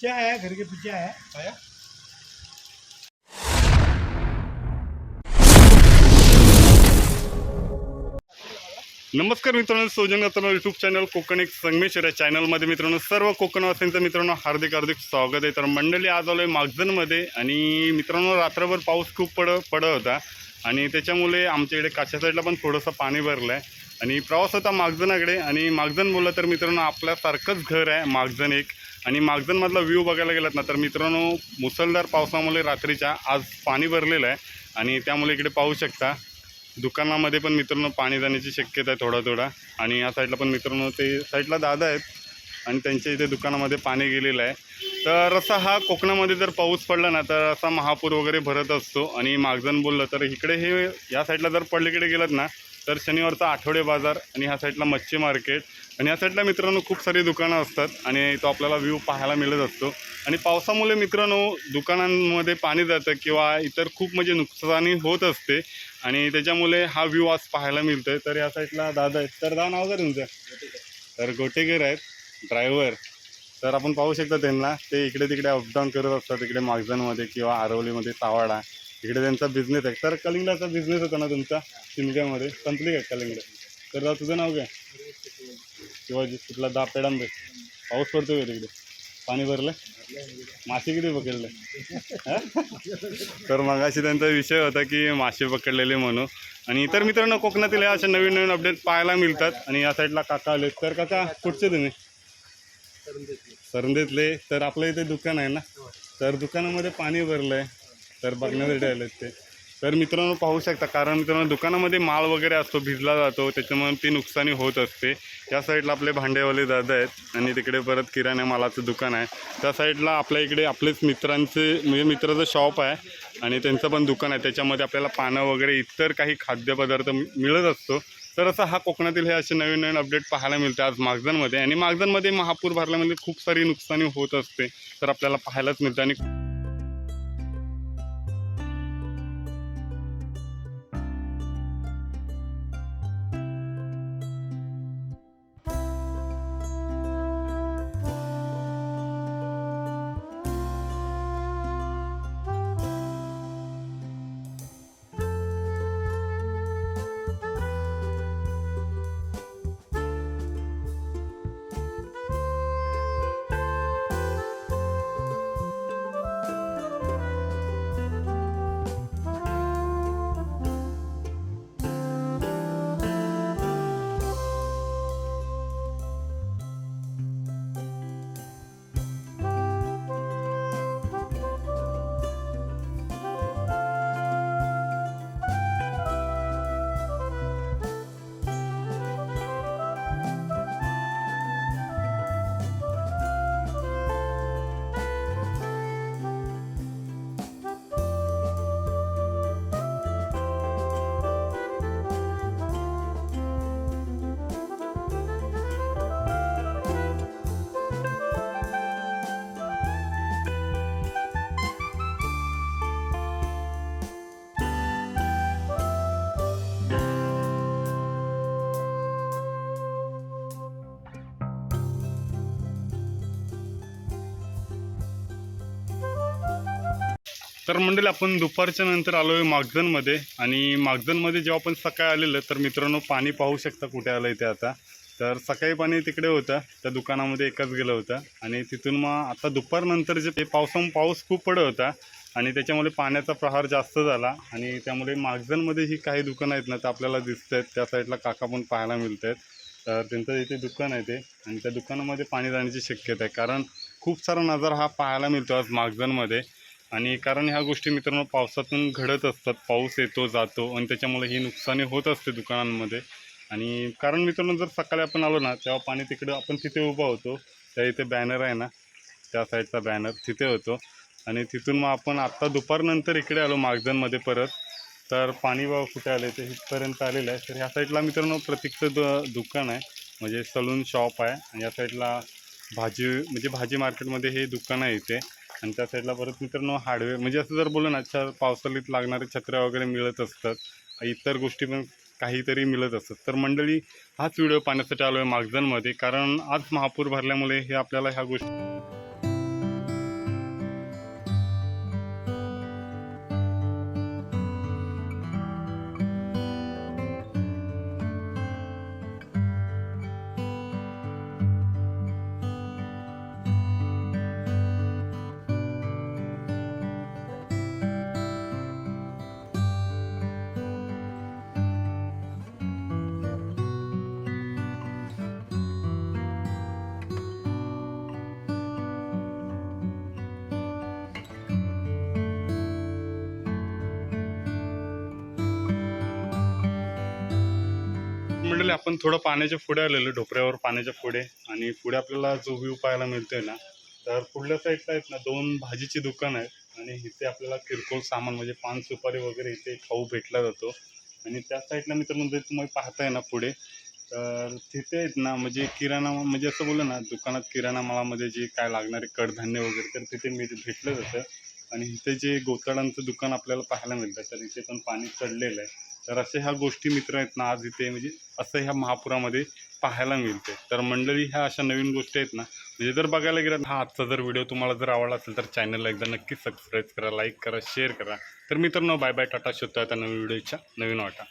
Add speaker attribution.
Speaker 1: पीछे है घर के पीछे है। आया?
Speaker 2: नमस्कार मित्रांनो सोजन यूट्यूब चॅनल कोकण एक संगमेश्वर या चॅनलमध्ये मित्रांनो सर्व कोकणवासींचं मित्रांनो हार्दिक हार्दिक स्वागत आहे. तर मंडळी आज आलो आहे मागजनमध्ये आणि मित्रांनो रात्रभर पाऊस खूप पड पडत होता आणि त्याच्यामुळे आमच्या इकडे काच्या साईडला पण थोडंसं पाणी भरलं आहे आणि प्रवास होता मागजनाकडे आणि मागजन बोललं तर मित्रांनो आपल्यासारखंच घर आहे मागजन एक. आणि मागजनमधला व्ह्यू बघायला गेलात ना तर मित्रांनो मुसळधार पावसामुळे रात्रीच्या आज पाणी भरलेलं आहे. आणि त्यामुळे इकडे पाहू शकता दुकानामध्ये पण मित्रांनो पाणी जाण्याची शक्यता आहे थोडा थोडा आणि या साईडला पण मित्रांनो ते साईडला दादा आहेत आणि त्यांच्या इथे दुकानामध्ये पाणी गेलेलं आहे. तर असा हा कोकणामध्ये जर पाऊस पडला ना तर असा महापूर वगैरे भरत असतो. आणि मागजण बोललं तर इकडे हे या साईडला जर पडलीकडे गेलात ना तर शनिवारचा आठवडे बाजार आणि ह्या साईडला मच्छी मार्केट. आणि या साईडला मित्रांनो खूप सारी दुकानं असतात आणि तो आपल्याला व्ह्यू पाहायला मिळत असतो. आणि पावसामुळे मित्रांनो दुकानांमध्ये पाणी जातं किंवा इतर खूप म्हणजे नुकसानी होत असते. आणि त्याच्यामुळे हा व्ह्यू आज पाहायला मिळतोय. तर या साईडला दादा आहेत. तर दादा नाव काय तुमचं? तर गोटेकर आहेत. ड्रायव्हर तर आपण पाहू शकता त्यांना. ते इकडे तिकडे अपडाऊन करत असतात. इकडे मागजनमध्ये किंवा आरवलीमध्ये तावाडा इकडे त्यांचा बिझनेस आहे. तर कलिंगडाचा बिझनेस होता ना तुमचा शिमग्यामध्ये? संपली काय कलिंगड? तर तुझं नाव काय? शिवाजी कुठला दा पेडांबे पाऊस पडतोय तिकडे? पाणी भरलं मासे किती पकडले? तर मगाशी त्यांचा विषय होता की मासे पकडलेले म्हणून. आणि इतर मित्रांनो कोकणातील अशा नवीन नवीन अपडेट पाहायला मिळतात. आणि या साईडला काका आले तर काका कुठचे तुम्ही? सरंदेतले तर आपल्या इथे दुकान आहे ना? तर दुकानामध्ये पाणी भरलं आहे तर बघण्यासाठी आलेत ते. तर मित्रांनो पाहू शकता कारण मित्रांनो दुकानामध्ये माल वगैरे असतो भिजला जातो त्याच्यामुळे ती नुकसानी होत असते. या साईडला आपले भांडेवाले दादा आहेत आणि तिकडे परत किराणा मालाचं दुकान आहे. त्या साईडला आपल्या इकडे आपलेच मित्रांचे म्हणजे मित्राचं शॉप आहे आणि त्यांचं पण दुकान आहे. त्याच्यामध्ये आपल्याला पानं वगैरे इतर काही खाद्यपदार्थ मिळत असतो. तर असं हा कोकणातील हे असे नवीन नवीन अपडेट पाहायला मिळते आज मागजनमध्ये आणि मागजनमध्ये महापूर भरल्यामध्ये खूप सारी नुकसानी होत असते. तर आपल्याला पाहायलाच मिळतं. आणि तर मंडळी आपण दुपारच्या नंतर आलो आहे मागजनमध्ये आणि मागजनमध्ये जेव्हा आपण सकाळी आलेलं तर मित्रांनो पाणी पाहू शकता कुठे आलं ते आता. तर सकाळी पाणी तिकडे होतं त्या दुकानामध्ये एकच गेलं होतं. आणि तिथून मग आता दुपारनंतर जे ते पाऊस खूप पडत होता. आणि त्याच्यामुळे पाण्याचा प्रहार जास्त झाला. आणि त्यामुळे मागजनमध्ये ही काही दुकानं आहेत ना तर आपल्याला दिसत आहेत. त्या साईडला काका पण पाहायला मिळत आहेत. तर त्यांचं इथे दुकान आहे ते. आणि त्या दुकानामध्ये पाणी जाण्याची शक्यता आहे. कारण खूप सारा नजारा हा पाहायला मिळतो आज मागजनमध्ये आणि कारण ह्या गोष्टी मित्रांनो पावसातून घडत असतात पाऊस येतो जातो आणि त्याच्यामुळे ही नुकसानी होत असते दुकानांमध्ये. आणि कारण मित्रांनो जर सकाळी आपण आलो ना तेव्हा पाणी तिकडं आपण तिथे उभा होतो त्या इथे बॅनर आहे ना त्या साईडचा बॅनर तिथे होतो. आणि तिथून मग आपण आत्ता दुपारनंतर इकडे आलो मागजनमध्ये परत तर पाणी बाबा कुठे आले ते इथपर्यंत आलेलं आहे. तर ह्या साईडला मित्रांनो प्रतीकचं द दुकान आहे म्हणजे सलून शॉप आहे. आणि या साईडला भाजी म्हणजे भाजी मार्केटमध्ये हे दुकान आहे इथे. आणि त्या साईडला परत मित्रांनो हार्डवेअर म्हणजे असं जर बोललं ना छ पावसाळीत लागणारे छत्र्या वगैरे मिळत असतात इतर गोष्टी पण काहीतरी मिळत असतात. तर मंडळी हाच व्हिडिओ पाहण्यासाठी आलो आहे मागजनमध्ये कारण आज महापूर भरल्यामुळे हे आपल्याला ह्या गोष्टी मंडळी आपण थोडं पाण्याच्या पुढे आलेलो ढोपऱ्यावर पाण्याच्या पुढे. आणि पुढे आपल्याला जो व्ह्यू पाहायला मिळतोय ना तर पुढल्या साईडला आहेत ना दोन भाजीची दुकान आहेत. आणि इथे आपल्याला किरकोळ सामान म्हणजे पान सुपारी वगैरे इथे खाऊ भेटला जातो. आणि त्या साईडला मित्रांनो जे तुम्ही पाहताय ना पुढे तर तिथे आहेत ना म्हणजे किराणा म्हणजे असं बोललं ना दुकानात किराणा मालामध्ये जे काय लागणारे कडधान्य वगैरे तर तिथे मी भेटलं जातं. आणि इथे जे गोताळांचं दुकान आपल्याला पाहायला मिळतं तर इथे पण पाणी चढलेलं आहे. तर अशा ह्या गोष्टी मित्र आहेत ना आज इथे म्हणजे असं ह्या महापुरामध्ये पाहायला मिळते. तर मंडळी ह्या अशा नवीन गोष्टी आहेत ना म्हणजे जर बघायला गेलं हा आजचा जर व्हिडिओ तुम्हाला जर आवडला असेल तर चॅनलला एकदा नक्कीच सबस्क्राईब करा लाईक करा शेअर करा. तर मित्रांनो बाय बाय टाटा शोधतो आता नवीन व्हिडिओच्या नवीन वाटा.